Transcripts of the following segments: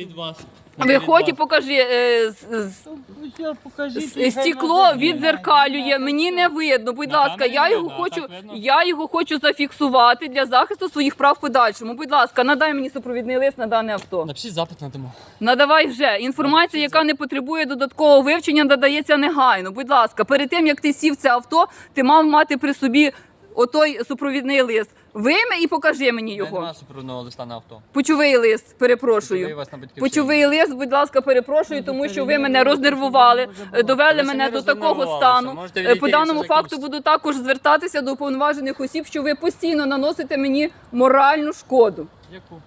від вас. Виходь і покажи. е, з- з- Ну, покажіть. Стекло відзеркалює, мені не видно. Будь На ласка, я його видно, а хочу, так видно? я його хочу зафіксувати для захисту своїх прав в подальшому. Будь ласка, надай мені супровідний лист на дане авто. Напишіть запит надамо. Надавай вже інформація, яка не потребує додаткового вивчення, надається негайно. Будь ласка, перед тим як ти сів в це авто, ти мав мати при собі отой супровідний лист. Вийми і покажи мені Його. Нема супровідного листа на авто. Почовий лист, перепрошую. вас на батьківщині. Почовий лист, будь ласка, перепрошую, тому що ви мене рознервували, е, довели Ви мене самі до такого рознервувалися. стану. Можете Е, відійти, По якщо даному факту буду також звертатися до уповноважених осіб, що ви постійно наносите мені моральну шкоду. Яку?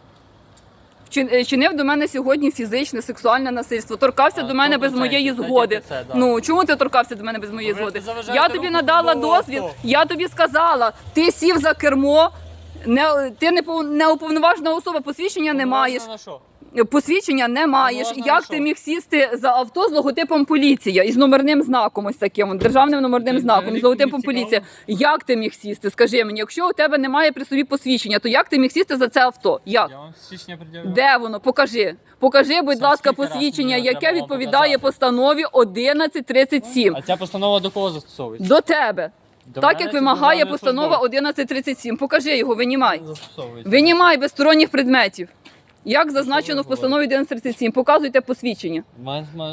Чи- е, Чинив до мене сьогодні фізичне сексуальне насильство. Торкався А, до мене без 100%, моєї це згоди. тільки це, да. Ну чому ти торкався до мене без моєї Ви згоди? заважаєте Я тобі руху надала службового дозвіл. авто. Я тобі сказала, ти сів за кермо. Не ти не пов- не уповноважена особа, посвідчення не маєш. На що? Посвідчення не маєш. можна Як ти що? міг сісти за авто з логотипом поліція і з номерним знаком ось таким, от, державним номерним Це знаком, взагалі з логотипом мені поліція. Як ти міг сісти? Скажи мені, якщо у тебе немає при собі посвідчення, то як ти міг сісти за це авто? Як? Я вам. Де воно? Покажи. Покажи, будь Це ласка, скільки раз посвідчення, мені яке треба відповідає показати? постанові 1137. А ця постанова до кого застосовується? До тебе. Так як вимагає постанова служби? 1137. Покажи його, винімай. Застосовується. Винімай без сторонніх предметів. Як зазначено в постанові 1137. Показуйте посвідчення.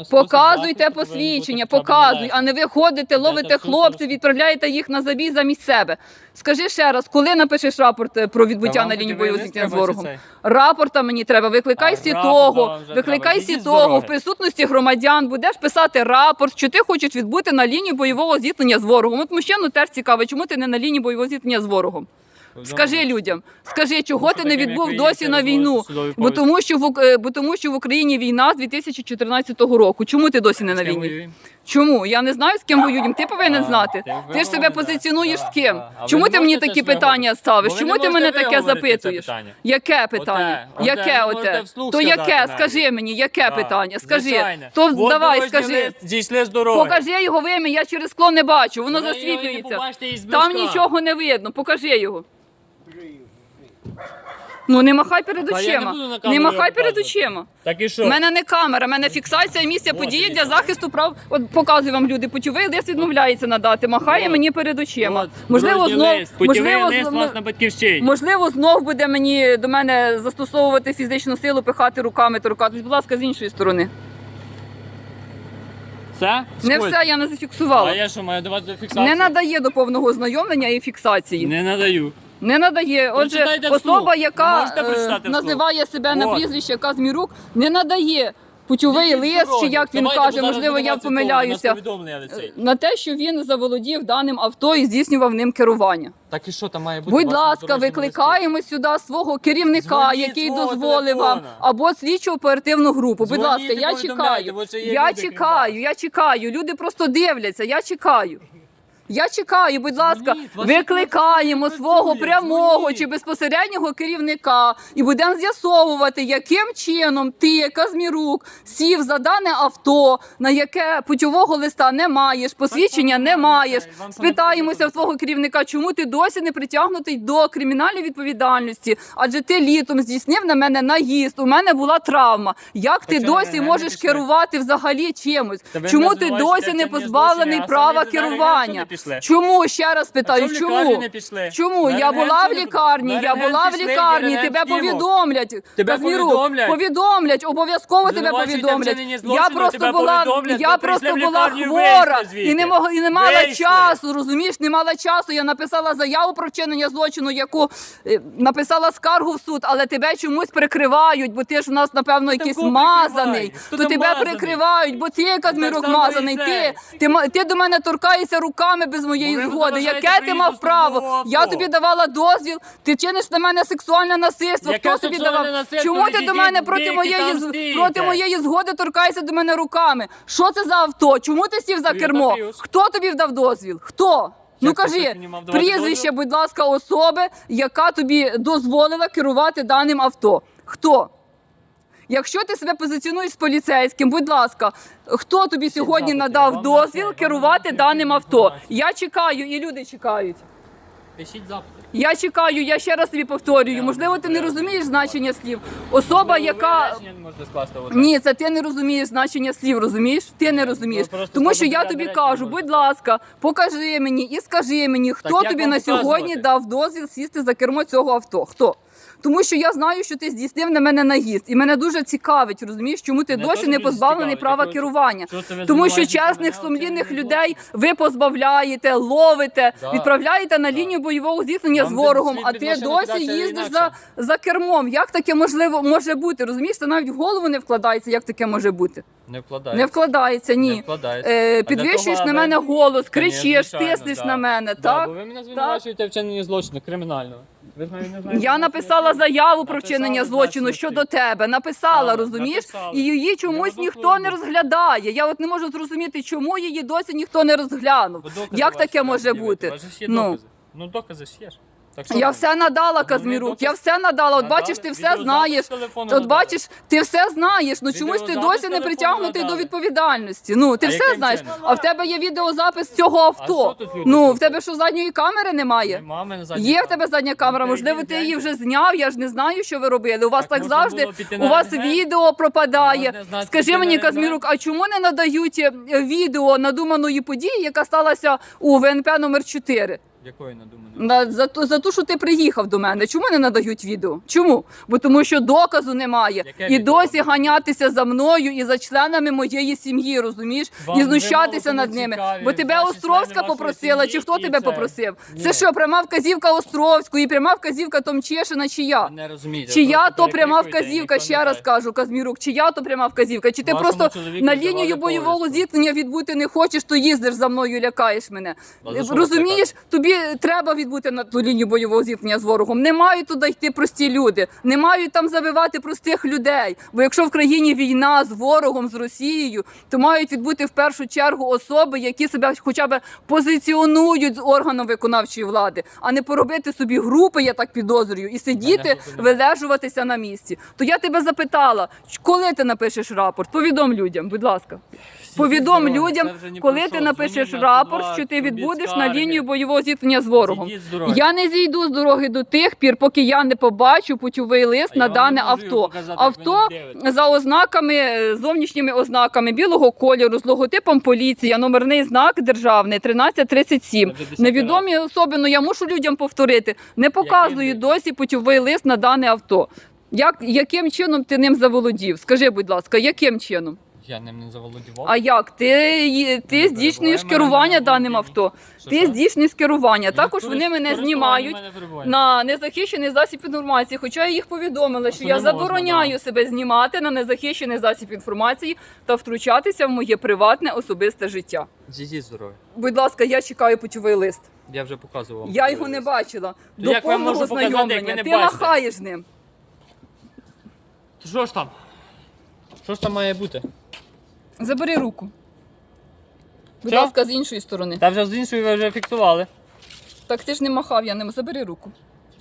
Показуйте посвідчення, показуй, а не ви ходите, ловите хлопців, відправляєте їх на забій замість себе. Скажи ще раз, коли напишеш рапорт е, про відбуття на лінії бойового зіткнення з ворогом? Рапорта мені треба. Викликай А, сі рапорт того, вам вже викликай треба. сі Ідіть з того дороги. в присутності громадян. Будеш писати рапорт, що ти хочеш відбути на лінії бойового зіткнення з ворогом. От мужчину теж цікаво, чому ти не на лінії бойового зіткнення з ворогом? Скажи людям, скажи, чого ти не відбув досі на війну? Бо тому, що в е, бо тому, що в Україні війна з 2014 року. Чому ти досі не на війні? Чому? Я не знаю, з ким воюємо. Ти повинен знати. ти ж себе позиціонуєш з ким? Чому ти мені такі питання ставиш? Чому ти мене таке запитуєш? Яке питання? Яке оте, То яке? Скажи мені, яке питання? Скажи. То давай, скажи. Покажи його вим'я, я через скло не бачу, воно засвітлюється. Там нічого не видно. Покажи його. Ну не махай перед Та я не очима. буду на Не махай перед показувати. очима. Так і У що? мене не камера, у мене фіксація місця події для дивіться. захисту прав. От показую вам люди, путівий лист відмовляється надати, махає Вот. мені перед очима. От, можливо, знов лист, можливо, лист з- вас на батьківщині. можливо, знов буде мені до мене застосовувати фізичну силу, пихати руками, торкатись. Будь ласка, з іншої сторони. Все? Не все я не А зафіксувала. я що, маю давати фіксацію? Не надає до повного ознайомлення і фіксації. Не надаю. Не надає. Отже, Прочитайте вслух. особа, яка можете е, прочитати вслух? називає себе на прізвище Казмірук, не надає путьовий Ідіть лист, чи як він Давайте, каже, бо зараз можливо, я 20 помиляюся. у нас повідомлення. На те, що він заволодів даним авто і здійснював ним керування. Так і що там має бути? Будь ласка, викликаємо сюди свого керівника, Дзвоніть який свого дозволив вам, телефона. або слідчу оперативну групу. Будь Дзвоніть ласка, і я повідомляйте, чекаю. бо це є Я люди, крім чекаю, я чекаю. Люди просто дивляться. Я чекаю. Я чекаю, будь ласка, Дзвоніть, ваші викликаємо свого прямого дзвоніть. чи безпосереднього керівника і будемо з'ясовувати, яким чином ти, Казмірук, сів за дане авто, на яке путьового листа не маєш, посвідчення не маєш. Спитаємося в твого керівника, чому ти досі не притягнутий до кримінальної відповідальності? Адже ти літом здійснив на мене наїзд. У мене була травма. Як ти досі можеш керувати взагалі чимось? Чому ти досі не позбавлений права керування? Пішли. Чому ще раз питаю? А чому в не пішли? Чому? Я була в не лікарні, я була в пішли, лікарні. Тебе повідомлять. Тебе Казмірук, повідомлять? повідомлять, обов'язково тебе повідомлять. Я злочину, просто тебе була, повідомлять, я просто прийшли в була лікарню, хвора вийшли і не мог і не мала Вийшли. часу. Розумієш, не мала часу. Я написала заяву про вчинення злочину, яку е, написала скаргу в суд, але тебе чомусь прикривають, бо ти ж у нас напевно якийсь кого мазаний. Хто То там тебе мазаний? прикривають, бо ти Казмірок само мазаний. це. Ти, ти ма- ти до мене торкаєшся руками без моєї Бо ви згоди. заважаєте Яке ти приїзду мав право? службового Я авто. тобі давала дозвіл. Ти чиниш на мене сексуальне насильство. Яке Хто тобі сексуальне давав? насильство? Чому ти до Відійдіть, мене проти моєї там з- стійте. проти моєї згоди торкаєшся до мене руками? Що це за авто? Чому ти сів за Toyota кермо? Prius. Хто тобі вдав дозвіл? Хто? Ну кажи, мав давати прізвище, дозвіл? будь ласка, особи, яка тобі дозволила керувати даним авто. Хто? Якщо ти себе позиціонуєш з поліцейським, будь ласка, хто тобі сьогодні надав дозвіл керувати даним авто? Я чекаю, і люди чекають. Пишіть запити. Я чекаю, я ще раз тобі повторюю. Можливо, ти не розумієш значення слів. Особа, яка ні, це ти не розумієш значення слів, розумієш? Ти не розумієш. Тому що я тобі кажу, будь ласка, покажи мені і скажи мені, хто тобі на сьогодні дав дозвіл сісти за кермо цього авто. Хто? Тому що я знаю, що ти здійснив на мене наїзд, і мене дуже цікавить, розумієш, чому ти Мене досі не дуже позбавлений цікавить, права керування. Що це ви Тому що чесних мене, сумлінних людей ви позбавляєте, ловите, Да. відправляєте на лінію бойового зіткнення Вам з ворогом, слід а ти досі кидатися їздиш за, інакше. за кермом. Як таке можливо може бути? Розумієш, це навіть в голову не вкладається, як таке може бути. Не вкладає. Не вкладається, ні. Не вкладається. Е, А для підвищуєш того, на аби- мене голос, Конечно, кричиш, звичайно, тиснеш да. на мене, Да, так? бо ви мене звинувачуєте в вчиненні злочину кримінального. Ви ж навіть не знаєте, Я написала заяву про вчинення злочину що щодо тебе. Написала, Так, розумієш? І її чомусь ніхто не розглядає. Я от не можу зрозуміти, чому її досі ніхто не розглянув. Бо докази Як ваші таке може пред'явити. бути? У вас же ж є Ну. докази. Ну докази ж є ж. Так що Я все надала, Казмірук, я все надала. От Надали? бачиш, ти все Відеозапис знаєш. телефону От надали? бачиш, ти все знаєш. Ну чомусь ти Відеозапис досі не телефону притягнутий до надали. відповідальності. Ну ти А все яким знаєш. чином? А в тебе є відеозапис цього авто. що тут люди Ну в тебе що задньої камери немає? Нема в мене задньої Є в камери. тебе задня камера, Ну, можливо, ти її вже зняв. Я ж не знаю, що ви робили. У вас Так так, можна завжди. було піти У вас РНГ? відео пропадає. Можна знати, Скажи піти мені, на РНГ? Казмірук, а чому не надають е, відео надуманої події, яка сталася у ВНП номер 4 Якої надуманої? На, за, ту- за ту, що ти приїхав до мене. Чому не надають відео? Чому? Бо тому що доказу немає. Яке і відео досі ганятися за мною і за членами моєї сім'ї, розумієш? Вам і знущатися над не ними. цікаві, Бо тебе ваші Островська вашої попросила, сім'ї чи хто і тебе це. попросив? Ні. Це що, пряма вказівка Островської, пряма вказівка Томчешина, чи я? Не розумієте. Чи я то пряма вказівка, ще раз кажу, Казмірук, чи я то пряма вказівка, чи ти Вашому просто чоловіку на здавали лінію бойового повістку. зіткнення відбути не хочеш, то їздиш за мною лякаєш мене. А за що вас Розумієш, тобі треба відбути на ту лінію бойового зіткнення з ворогом. Не мають туди йти прості люди, не мають там забивати простих людей. Бо якщо в країні війна з ворогом, з Росією, то мають відбути в першу чергу особи, які себе хоча б позиціонують з органом виконавчої влади, а не поробити собі групи, я так підозрюю, і сидіти, вилежуватися на місці. То я тебе запитала, коли ти напишеш рапорт? Повідом людям, будь ласка. Повідом людям, коли ти напишеш рапорт, що ти відбудеш на лінію бойового зіткнення з ворогом. Я не зійду з дороги до тих пір, поки я не побачу путьовий лист на дане авто. Авто за ознаками, зовнішніми ознаками білого кольору, з логотипом поліція, номерний знак державний 1337. Це вже Невідомі особи, ну я мушу людям повторити. Не показую досі путьовий лист на дане авто. Як, яким чином ти ним заволодів? Скажи, будь ласка, яким чином? Я ним не заволодівав. А як? Ти, ти Не здійснюєш керування на даним авто. Що, Ти що? здійснюєш керування. Також вони мене знімають на незахищений засіб інформації. Хоча я їх повідомила, що що я не можна, забороняю да. себе знімати на незахищений засіб інформації та втручатися в моє приватне особисте життя. Зійдіть з дороги. Будь ласка, я чекаю путьовий лист. Я вже показував вам. Я його не бачила. То До як я повного можу показати, як ви не Ти бачите? махаєш ним. То Що ж там? Що ж там має бути? Забери руку. Будь Що? ласка, з іншої сторони. Та вже з іншої ви вже фіксували. Так ти ж не махав, я не Забери руку.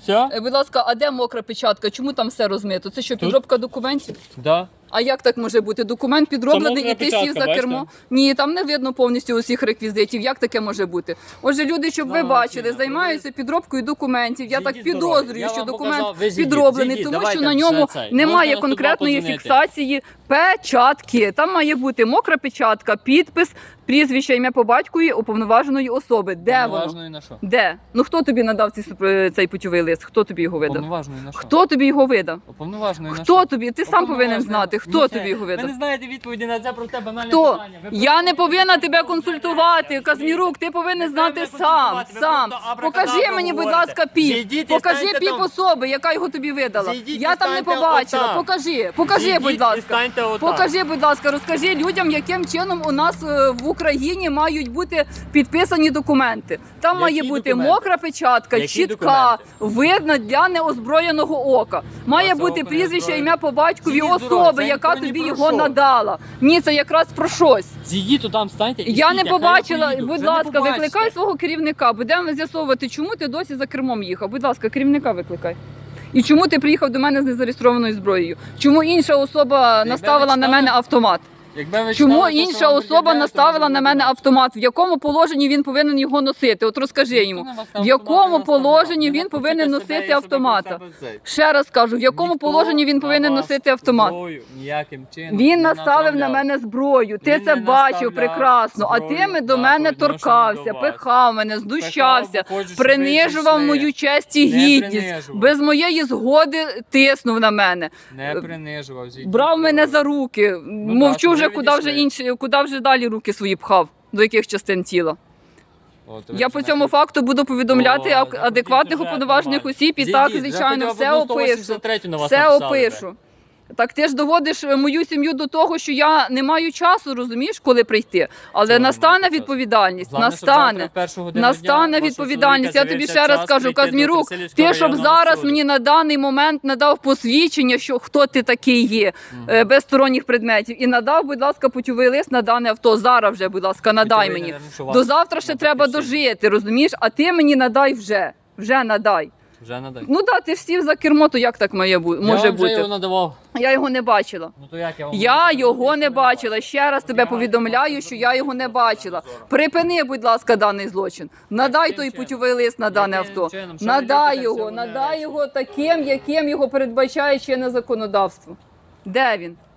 Все? Е, Будь ласка, а де мокра печатка? Чому там все розмито? Це що, підробка документів? Да. А як так може бути? Документ підроблений і ти сів за бачите? кермо? Ні, там не видно повністю усіх реквізитів. Як таке може бути? Отже, люди, щоб ви Ну, бачили, займаються підробкою документів. Я так підозрюю, що документ підроблений, тому що на ньому немає Можна на 102 конкретної фіксації печатки. Там має бути мокра печатка, підпис, прізвище, ім'я по батькові уповноваженої особи. Де воно? На що? Де? Ну хто тобі надав цей, суп- цей путьовий лист? Хто тобі його видав? Повноважної на що? Хто тобі його видав? Уповноваженої на Хто що? тобі? Ти сам повинен Уповноваженої- знати, хто Ні, тобі його Ви видав. не знаєте відповіді на це просте банальне Хто? питання. Ви Я не повинна тебе консультувати. Казмірук. Ти повинен знати сам. консультувати, ви Сам просто абракадабра покажи мені, будь говорите. ласка, піп. Зійдіть і Покажи станьте піп там. особи, яка його тобі видала. Зійдіть і Я там не станьте побачила. отам. Покажи, покажи, Зійдіть будь і ласка. станьте отам. Покажи, будь ласка, розкажи людям, яким чином у нас е, в Україні мають бути підписані документи. Там Які має бути документи? мокра печатка, Які чітка, видна для неозброєного ока. Має бути прізвище, ім'я по батькові особи, це яка ніхто тобі його надала. Ні, це якраз про щось. Зійдіть там, станьте і Я не стійте, хай побачила. поїду. Будь Вже не ласка, побачите. викликай свого керівника. Будемо з'ясовувати, чому ти досі за кермом їхав. Будь ласка, керівника викликай. І чому ти приїхав до мене з незареєстрованою зброєю? Чому інша особа наставила на мене автомат? Якби ви Чому читали те, інша вам особа пред'являють, наставила то на мене автомат? В якому положенні він повинен його носити? От розкажи йому. на вас В якому наставляв. положенні він не повинен себе носити автомата? про себе цей. Ще раз кажу, в якому Ніхто положенні він на повинен вас носити автомат? зброю Ніяким чином Він не наставив на направляв. мене зброю. Ти Він це не бачив наставляв прекрасно. А ти зброю ми до на мене торкався, до вас. пихав мене, знущався, Пихав, виходжу, щоб ви принижував мою честь і Не гідність. принижував. Без моєї згоди тиснув на мене. Не принижував. Брав мене за руки. Ну Мовчу вже, куди вже інші, куди вже далі руки свої пхав. До яких частин тіла. Ви Я по цьому факту буду повідомляти О, ак- заходіть адекватних вже, уповноважених нормально. осіб і так, Зійдіть, звичайно, все одну опишу. 183 на вас Все написали, опишу. Так ти ж доводиш е, мою сім'ю до того, що я не маю часу, розумієш, коли прийти. Але Чого настане відповідальність, Головне, щоб завтра настане. в першу годину Настане дня вашого відповідальність. Я чоловіка тобі з'явився ще раз час кажу, прийти до Казмірук, ти щоб районного зараз суду. мені на даний момент надав посвідчення, що хто ти такий є, е, без сторонніх предметів, і надав, будь ласка, путьовий лист на дане авто. Зараз вже, будь ласка, надай мені. До завтра ще на треба батьківщині. дожити, розумієш? А ти мені надай вже. Вже надай. Вже надай. Ну да, ти ж сів за кермо, то як так має бу- я може вам вже бути? його надавав. Я його не бачила. Ну то як я вам Я його сказати, не бачила. Ще раз тебе повідомляю, що я його не бачила. Припини, будь ласка, даний злочин. Надай той путьовий лист на дане авто. Надай його, надай його таким, яким його передбачає чинне законодавство. Де він?